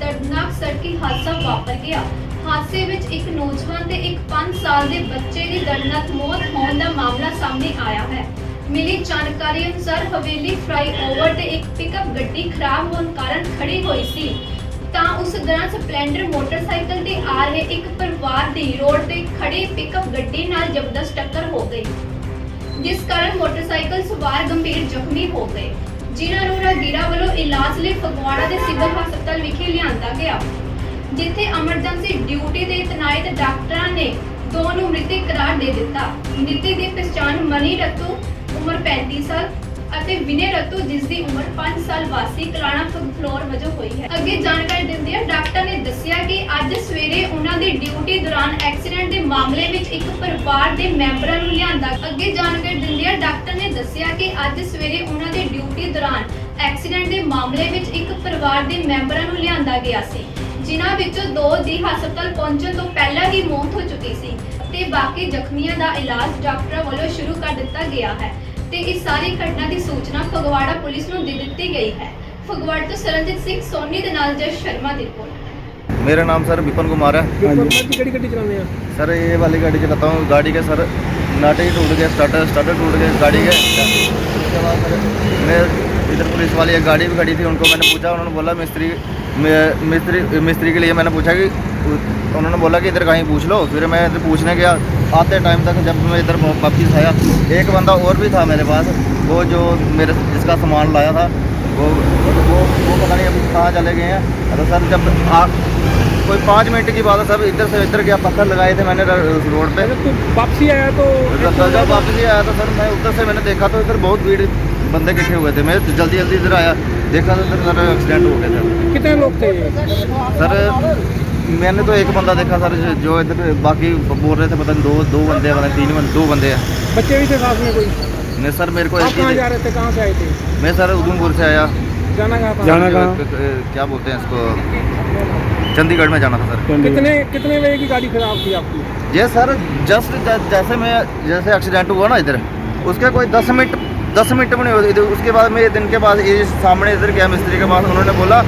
ਦਰਦਨਾਕ ਸੜਕੀ ਹਾਦਸਾ ਵਾਪਰ ਗਿਆ। ਹਾਦਸੇ ਵਿੱਚ ਇੱਕ ਨੌਜਵਾਨ ਤੇ ਇੱਕ 5 ਸਾਲ ਦੇ ਬੱਚੇ ਦੀ ਦਰਦਨਾਕ ਮੌਤ ਹੋਣ ਦਾ ਮਾਮਲਾ ਸਾਹਮਣੇ ਆਇਆ ਹੈ। ਮਿਲੀ ਜਾਣਕਾਰੀ ਅਨੁਸਾਰ ਹਵੇਲੀ ਫਲਾਈਓਵਰ ਤੇ ਇੱਕ ਪਿਕਅਪ ਗੱਡੀ ਖਰਾਬ ਹੋਣ ਕਾਰਨ ਖੜੀ ਹੋਈ ਸੀ। ਤਾਂ ਉਸ ਦੌਰਾਨ ਸਪਲੈਂਡਰ ਮੋਟਰਸਾਈਕਲ ਤੇ ਆ ਰਹੇ ਇੱਕ ਪਰਿਵਾਰ ਦੀ ਰੋਡ ਤੇ ਖੜੀ ਪਿਕਅਪ ਗੱਡੀ ਨਾਲ ਜ਼ਬਰਦਸਤ ਟੱਕਰ ਹੋ ਗਈ। ਜਿਸ ਕਾਰਨ ਮੋਟਰਸਾਈਕਲ ਸਵਾਰ ਗੰਭੀਰ ਜ਼ਖਮੀ ਹੋ ਗਏ। ਜਿਨ੍ਹਾਂ ਨੂੰ ਰਾਗੀਰਾ ਵੱਲੋਂ ਇਲਾਜ ਲਈ ਫਗਵਾੜਾ ਦੇ ਸਿਵਲ ਹਸਪਤਾਲ ਵਿਖੇ ਲਿਆਂਦਾ ਗਿਆ। ਜਿੱਥੇ ਐਮਰਜੈਂਸੀ ਡਿਊਟੀ ਦੇ ਤਨਾਇਤ ਡਾਕਟਰਾਂ ਨੇ ਦੋ ਨੂੰ ਮ੍ਰਿਤਕ ਕਰਾਰ ਦੇ ਦਿੱਤਾ। ਮ੍ਰਿਤਕ ਦੀ ਪਛਾਣ ਮਨੀ ਰਤੂ, ਉਮਰ 35 ਸਾਲ ਅਤੇ ਵਿਨੇ ਰਤੂ, ਜਿਸ ਦੀ ਉਮਰ 5 ਸਾਲ ਵਾਸੀ ਕਲਾਣਾ ਫਲੋਰ ਵਜੋਂ ਹੋਈ ਹੈ। ਅੱਗੇ ਜਾਣਕਾਰੀ ਦਿੰਦਿਆਂ ਡਾਕਟਰ ਨੇ ਦੱਸਿਆ ਕਿ ਅੱਜ ਸਵੇਰੇ ਉਹਨਾਂ ਦੀ ਡਿਊਟੀ ਦੌਰਾਨ ਐਕਸੀਡੈਂਟ ਦੇ ਮਾਮਲੇ ਵਿੱਚ ਇੱਕ ਪਰਿਵਾਰ ਦੇ ਮੈਂਬਰਾਂ ਨੂੰ ਲਿਆਂਦਾ। ਅੱਗੇ ਜਾਣਕਾਰੀ ਦਿੰਦਿਆਂ ਡਾਕਟਰ ਨੇ ਦੱਸਿਆ ਕਿ ਅੱਜ ਸਵੇਰੇ ਉਹਨਾਂ ਦੀ ਡਿਊਟੀ ਦੌਰਾਨ ਐਕਸੀਡੈਂਟ ਦੇ ਮਾਮਲੇ ਵਿੱਚ ਇੱਕ ਪਰਿਵਾਰ ਦੇ ਮੈਂਬਰਾਂ ਨੂੰ ਲਿਆਂਦਾ ਗਿਆ ਸੀ, ਜਿਨ੍ਹਾਂ ਵਿੱਚੋਂ ਦੋ ਦੀ ਹਸਪਤਾਲ ਪਹੁੰਚਣ ਤੋਂ ਪਹਿਲਾਂ ਹੀ ਮੌਤ ਹੋ ਚੁੱਕੀ ਸੀ ਤੇ ਬਾਕੀ ਜ਼ਖਮੀਆਂ ਦਾ ਇਲਾਜ ਡਾਕਟਰਾਂ ਵੱਲੋਂ ਸ਼ੁਰੂ ਕਰ ਦਿੱਤਾ ਗਿਆ ਹੈ। ਤੇ ਇਸ ਸਾਰੀ ਘਟਨਾ ਦੀ ਸੂਚਨਾ ਫਗਵਾੜਾ ਪੁਲਿਸ ਨੂੰ ਦੇ ਦਿੱਤੀ ਗਈ ਹੈ ਫਗਵਾੜਾ ਤੋਂ ਸਰਨਜੀਤ ਸਿੰਘ ਸੋਨੀ ਦੇ ਨਾਲ ਜਸ ਸ਼ਰਮਾ ਦੀ ਰਿਪੋਰਟ मेरा नाम सर विपिन कुमार है ਹਾਂਜੀ ਕਿਹੜੀ ਗੱਡੀ ਚਲਾਉਂਦੇ ਆ सर ये वाली गाड़ी चलाता हूँ गाड़ी के सर नाटे ही टूट गए स्टार्टर स्टार्टर टूट गए गाड़ी के उसके बाद सर मैं इधर पुलिस वाली एक गाड़ी भी खड़ी थी उनको मैंने पूछा उन्होंने बोला मिस्त्री मैं- मिस्त्री मिस्त्री के लिए मैंने पूछा कि उन्होंने बोला कि इधर कहीं पूछ लो। फिर मैं इधर पूछने गया। आते टाइम तक जब मैं इधर वापस आया एक बंदा और भी था मेरे पास। वो जो मेरे जिसका सामान लाया था वो वो वो पता नहीं अभी कहाँ चले गए हैं। अरे सर जब आ, कोई पाँच मिनट की बात है सब इधर से इधर गया पत्थर लगाए थे मैंने उस रोड पे। अगर वापसी आया तो जब वापसी आया तो सर मैं उधर से मैंने देखा तो इधर बहुत भीड़ बंदे इकट्ठे हुए थे। मैं जल्दी जल्दी इधर आया। देखा तो इधर सर एक्सीडेंट हो गया था। कितने लोग थे सर मैंने तो एक बंदा देखा सर जो- इधर बाकी बोल रहे थे पता नहीं दो दो बंदे पता तीन बंदे दो बंदे हैं। बच्चे भी थे साथ में कोई? नहीं सर मेरे को आप एक कहाँ ही जा रहे थे? कहाँ से आए थे? मैं सर उधमपुर से आया। जाना कहाँ जाना कहाँ? क्या बोलते हैं इसको? चंडीगढ़ में जाना था सर। कितने कितने बजे की गाड़ी खराब थी आपकी? ये सर जस्ट जैसे मैं जैसे एक्सीडेंट हुआ ना इधर उसके कोई दस मिनट दस मिनट में नहीं इधर उसके बाद मेरे दिन के बाद ये सामने इधर गया मिस्त्री के पास उन्होंने बोला "आ,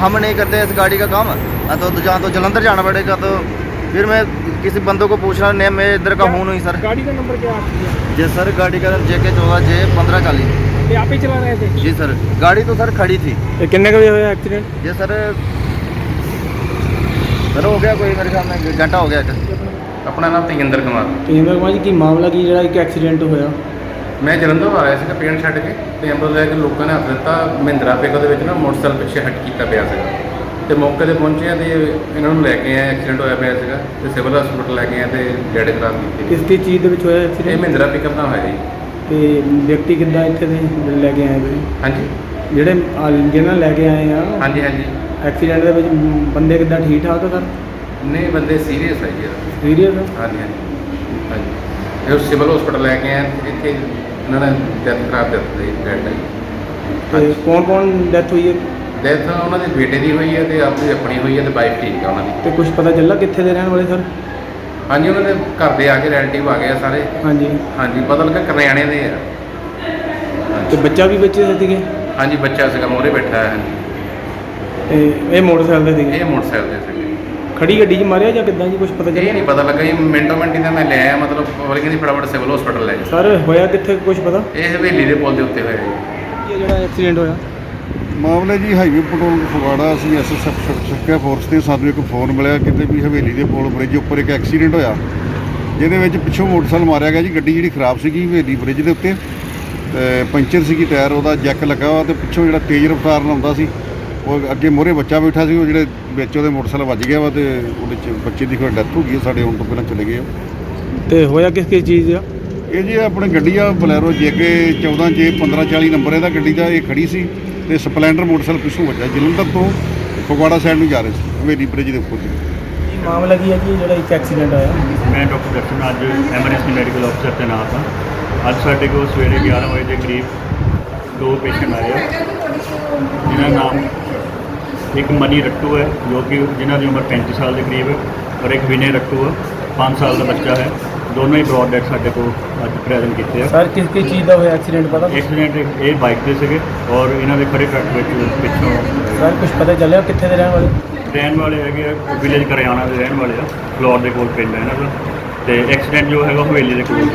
हम नहीं करते इस गाड़ी का काम आ, तो जहाँ तो जलंधर जाना पड़ेगा तो फिर मैं किसी बंदों को पूछ रहा नहीं मैं इधर का हूँ नहीं सर गाड़ी का नंबर क्या आपकी जी सर गाड़ी का जे के चौदह जे पंद्रह चालीस ये आप ही चला रहे थे जी सर गाड़ी तो सर खड़ी थी ਇਹ ਕਿੰਨੇ ਕੁ ਵਜੇ ਹੋਇਆ ਐਕਸੀਡੈਂਟ ये सर सर हो गया कोई मेरे ख्याल में घंटा हो गया एक ਆਪਣਾ ਨਾਮ ਤੇਜਿੰਦਰ ਕੁਮਾਰ ਤੇਂਦਰ ਕੁਮਾਰ ਜੀ ਕੀ ਮਾਮਲਾ ਕੀ ਜਿਹੜਾ ਇੱਕ ਐਕਸੀਡੈਂਟ ਹੋਇਆ ਮੈਂ ਜਲੰਧਰ ਆ ਰਿਹਾ ਸੀਗਾ ਪੇਂਟ ਛੱਡ ਕੇ ਤੇ ਐਂਬੂਲੈਂਸ ਲੈ ਕੇ ਲੋਕਾਂ ਨੇ ਹੱਥ ਦਿੱਤਾ ਮਹਿੰਦਰਾ ਪਿਕਅਪ ਦੇ ਵਿੱਚ ਨਾ ਮੋਟਰਸਾਈਕਲ ਪਿੱਛੇ ਹਟ ਕੀਤਾ ਪਿਆ ਸੀਗਾ। ਤੇ ਮੌਕੇ ਤੇ ਪਹੁੰਚੇ ਆ ਤੇ ਇਹਨਾਂ ਨੂੰ ਲੈ ਕੇ ਆਏ ਐਕਸੀਡੈਂਟ ਹੋਇਆ ਪਿਆ ਸੀਗਾ ਤੇ ਸਿਵਲ ਹਸਪੀਟਲ ਲੈ ਕੇ ਆਏ ਤੇ ਡੈਡ ਖਰਾਬ ਕੀਤੀ। ਕਿਸ ਦੀ ਚੀਜ਼ ਦੇ ਵਿੱਚ ਹੋਇਆ ਇਹ ਐਕਸੀਡੈਂਟ ਮਹਿੰਦਰਾ ਪਿਕਅਪ ਨਾਲ ਹੋਇਆ ਜੀ। ਤੇ ਵਿਅਕਤੀ ਕਿੱਦਾਂ ਇੱਥੇ ਦੇ ਜਿਹੜੇ ਲੈ ਕੇ ਆਏ ਤੁਸੀਂ ਹਾਂਜੀ। ਜਿਹੜੇ ਆ ਜਿਹਨਾਂ ਲੈ ਕੇ ਆਏ ਆ? ਹਾਂਜੀ ਹਾਂਜੀ। ਐਕਸੀਡੈਂਟ ਦੇ ਵਿੱਚ ਬੰਦੇ ਕਿੱਦਾਂ ਠੀਕ ਠਾਕ ਆ ਸਰ? ਨਹੀਂ ਬੰਦੇ ਸੀਰੀਅਸ ਹੈ ਜੀ ਸੀਰੀਅਸ ਆ? ਹਾਂਜੀ ਹਾਂਜੀ। ਹਾਂਜੀ। ਇਹ ਸਿਵਲ ਹਸਪੀਟਲ ਲੈ ਕੇ ਆਏ ਇੱਥੇ ਇਹਨਾਂ ਨੇ ਡੈਥ ਕਰ ਦਿੱਤੀ ਡੈਡ ਤੇ। ਕੌਣ ਕੌਣ ਡੈਥ ਹੋਈ ਹੈ? ਡੈਥ ਉਹਨਾਂ ਦੇ ਬੇਟੇ ਦੀ ਹੋਈ ਹੈ ਤੇ ਆਪਣੀ ਆਪਣੀ ਹੋਈ ਹੈ ਤੇ ਵਾਈਫ ਠੀਕ ਹੈ ਉਹਨਾਂ ਦੀ। ਤੇ ਕੁਝ ਪਤਾ ਚੱਲਾ ਕਿੱਥੇ ਦੇ ਰਹਿਣ ਵਾਲੇ ਸਰ? ਹਾਂਜੀ ਉਹਨਾਂ ਦੇ ਘਰ ਦੇ ਆ ਕੇ ਰਿਲੇਟਿਵ ਆ ਗਏ ਆ ਸਾਰੇ। ਹਾਂਜੀ। ਹਾਂਜੀ ਪਤਾ ਲੱਗਾ ਕਰਨਿਆਣੇ ਦੇ ਆ। ਤੇ ਬੱਚਾ ਵੀ ਵਿੱਚ ਸੀਗੇ? ਹਾਂਜੀ ਬੱਚਾ ਸੀਗਾ ਮੋਰੇ ਬੈਠਾ ਹੈ ਹਾਂਜੀ। ਤੇ ਇਹ ਮੋਟਰਸਾਈਕਲ ਦੇ ਸੀਗੇ? ਇਹ ਮੋਟਰਸਾਈਕਲ ਤੇ ਸੀਗੇ। ਖੜੀ ਗੱਡੀ 'ਚ ਮਾਰਿਆ ਜਾਂ ਕਿੱਦਾਂ ਜੀ ਕੁਝ ਪਤਾ ਇਹ ਚੱਲਿਆ? ਨਹੀਂ ਪਤਾ ਲੱਗਾ ਜੀ ਮਿੰਟੋ ਮਿੰਟੀ ਦਾ ਮੈਂ ਲੈ ਆਇਆ ਮਤਲਬ ਵਰਗੀ ਦੀ ਫਟਾਫਟ ਸਿਵਲ ਹਸਪੀਟਲ ਲੈ ਜਾ ਸਰ ਹੋਇਆ ਕਿੱਥੇ ਕੁਝ ਪਤਾ? ਇਹ ਹਵੇਲੀ ਦੇ ਪੁਲ ਦੇ ਉੱਤੇ ਹੋਇਆ ਜੀ। ਇਹ ਜਿਹੜਾ ਐਕਸੀਡੈਂਟ ਹੋਇਆ? ਮਾਮਲਾ ਜੀ ਹਾਈਵੇ ਪੈਟਰੋਲ ਫਗਵਾੜਾ ਅਸੀਂ ਐਸਐਸਐਫ ਸੱਕਿਆ ਫੋਰਸ ਤੇ ਸਾਨੂੰ ਇੱਕ ਫੋਨ ਮਿਲਿਆ ਕਿਤੇ ਵੀ ਹਵੇਲੀ ਦੇ ਪੁਲ ਬ੍ਰਿਜ ਉੱਪਰ ਇੱਕ ਐਕਸੀਡੈਂਟ ਹੋਇਆ। ਜਿਹਦੇ ਵਿੱਚ ਪਿੱਛੋਂ ਮੋਟਰਸਾਈਕਲ ਮਾਰਿਆ ਗਿਆ ਜੀ ਗੱਡੀ ਜਿਹੜੀ ਖਰਾਬ ਸੀਗੀ ਹਵੇਲੀ ਬ੍ਰਿਜ ਦੇ ਉੱਤੇ। ਤੇ ਪੰਚਰ ਸੀਗੀ ਟਾਇਰ ਉਹਦਾ ਜੈਕ ਲੱਗਾ ਵਾ ਤੇ ਪਿੱਛੋਂ ਜਿਹੜਾ ਤੇਜ਼ ਰਫ਼ਤਾਰ ਨਾਲ ਆਉਂਦਾ ਸੀ ਉਹ ਅੱਗੇ ਮੋਰੇ ਬੱਚਾ ਬੈਠਾ ਸੀ ਉਹ ਜਿਹੜੇ ਵਿੱਚ ਉਹਦੇ ਮੋਟਰਸਾਈਕਲ ਵੱਜ ਗਿਆ ਵਾ ਤੇ ਉਹਦੇ ਚ ਬੱਚੇ ਦੀ ਕੋਈ ਡੈਥ ਹੋ ਗਈ ਹੈ, ਸਾਡੇ ਆਉਣ ਤੋਂ ਪਹਿਲਾਂ ਚਲੇ ਗਏ ਉਹ। ਤੇ ਹੋਇਆ ਕਿਸ ਕਿਸ ਚੀਜ਼ ਦਾ? ਇਹ ਜੀ ਆਪਣੀ ਗੱਡੀ ਆ ਬਲੈਰੋ ਜੇਕੇ 14 ਜੇ 1540 ਨੰਬਰ ਇਹਦਾ ਗੱਡੀ ਦਾ ਇਹ ਖੜੀ ਸੀ ਤੇ ਸਪਲੈਂਡਰ ਮੋਟਰਸਾਈਕਲ ਪਿੱਛੋਂ ਵੱਜਾ ਜਲੰਧਰ ਤੋਂ ਫਗਵਾੜਾ ਸਾਈਡ ਨੂੰ ਜਾ ਰਹੇ ਸੀ ਹਵੇਲੀ ਬ੍ਰਿਜ ਦੇ ਉੱਪਰ ਸੀ ਮਾਮਲਾ ਕੀ ਹੈ ਜੀ ਜਿਹੜਾ ਇੱਕ ਐਕਸੀਡੈਂਟ ਹੋਇਆ ਮੈਂ ਡਾਕਟਰ ਦਰਸ਼ਨ ਅੱਜ ਐਮਰਜੈਂਸੀ ਮੈਡੀਕਲ ਅਫਸਰ ਤੈਨਾਤ ਹਾਂ ਅੱਜ ਸਾਡੇ ਕੋਲ ਸਵੇਰੇ 11 ਵਜੇ ਦੇ ਕਰੀਬ ਦੋ ਪੇਸ਼ੈਂਟ ਆਏ ਆ ਜਿਨ੍ਹਾਂ ਦਾ ਨਾਮ ਇੱਕ ਮਨੀ ਰੱਟੂ ਹੈ ਜੋ ਕਿ ਜਿਨ੍ਹਾਂ ਦੀ ਉਮਰ 35 ਸਾਲ ਦੇ ਕਰੀਬ ਹੈ ਔਰ ਇੱਕ ਵਿਨੇ ਰੱਟੂ ਹੈ 5 ਸਾਲ ਦਾ ਬੱਚਾ ਹੈ। ਦੋਨੋਂ ਹੀ ਬ੍ਰੌਡ ਡੈਡ ਸਾਡੇ ਕੋਲ ਅੱਜ ਪ੍ਰੈਜ਼ੈਂਟ ਕੀਤੇ ਆ। ਸਰ ਕਿਸ ਕਿਸ ਚੀਜ਼ ਦਾ ਹੋਇਆ? ਐਕਸੀਡੈਂਟ ਪਤਾ ਐਕਸੀਡੈਂਟ ਇਹ ਬਾਈਕ ਤੇ ਸੀਗੇ ਔਰ ਇਹਨਾਂ ਦੇ ਖੜੇ ਟਰੱਕ ਵਿੱਚ ਪਿੱਛੋਂ ਸਰ ਕੁਝ ਪਤਾ ਚੱਲਿਆ ਕਿੱਥੇ ਦੇ ਰਹਿਣ ਵਾਲੇ? ਰਹਿਣ ਵਾਲੇ ਹੈਗੇ ਆ ਵਿਲੇਜ ਕਰਿਆਣਾ ਦੇ ਰਹਿਣ ਵਾਲੇ ਆ। ਫਲੋਰ ਦੇ ਕੋਲ ਪਿੰਡ ਹੈ ਇਹਨਾਂ ਦਾ। ਤੇ ਐਕਸੀਡੈਂਟ ਜੋ ਹੈਗਾ ਹਵੇਲੀ ਦੇ ਕੋਲ।